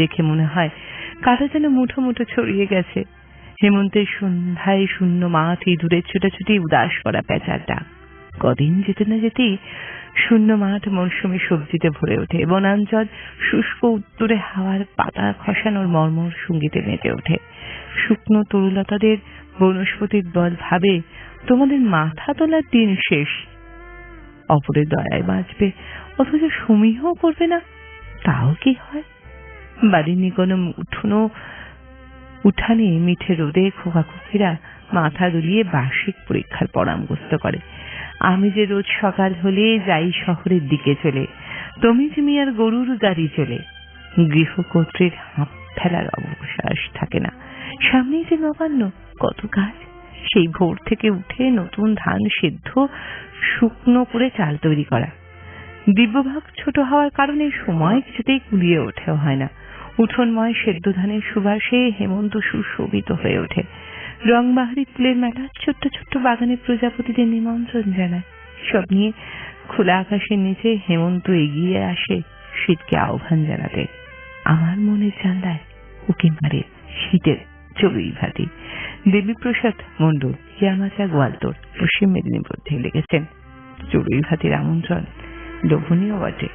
দেখে মনে হয় কারা যেন মুঠো মুঠো ছড়িয়ে গেছে। হেমন্তের সন্ধ্যায় শূন্য মাঠ ইঁদুরের ছুটাছুটি উদাস করা পেঁচার ডাক। কদিন যেতে না যেতেই শূন্য মাঠ মরশুমে সবজিতে ভরে ওঠে। বনাঞ্চল শুষ্ক উত্তরে হাওয়ার পাতা খসানোর মর্মর সঙ্গীতে মেতে ওঠে। শুকনো তরুলতাদের বনস্পতির দল ভাবে, তোমাদের মাথা তোলার দিন শেষ। অপরের দয়ায় বাঁচবে, অথচ সমীহ করবে না। তাও কি হয়? বাড়ির নিকোনো উঠোনো উঠানে মিঠে রোদে খোকা খুকিরা মাথা দুলিয়ে বার্ষিক পরীক্ষার পরামগ্রস্ত করে। আমি যে রোজ সকাল হলে যাই শহরের দিকে চলে, তুমি যে মিয়ার গরুর গাড়ি চলে, গৃহকর্ত্রীর হাঁপ ফেলার অবকাশ থাকে না। সামনেই যে নবান্ন কত কাজ সেই ভোর থেকে উঠে নতুন ধান সেদ্ধ, শুকনো করে চাল তৈরি করা। দিব্যভাগ ছোট হওয়ার কারণে সময় কিছুতেই কুলিয়ে ওঠেও হয় না। উঠোনময় সেদ্ধ ধানের সুবাসে হেমন্ত সুশোভিত হয়ে ওঠে। রংবাহারি ফুলের মেলা ছোট্ট ছোট্ট বাগানে প্রজাপতিদের নিমন্ত্রণ জানায়। সব নিয়ে খোলা আকাশের নিচে হেমন্ত এগিয়ে আসে শীতকে আহ্বান জানাতে। আমার মনের জানলায় উকি মারে শীতের চড়ুই ভাতি। দেবীপ্রসাদ মণ্ডল ইয়ামাচা গোয়ালতোর, পশ্চিম মেদিনীপুর থেকে লিখেছেন চড়ুই ভাতির আমন্ত্রণ লোভনীয় বটে।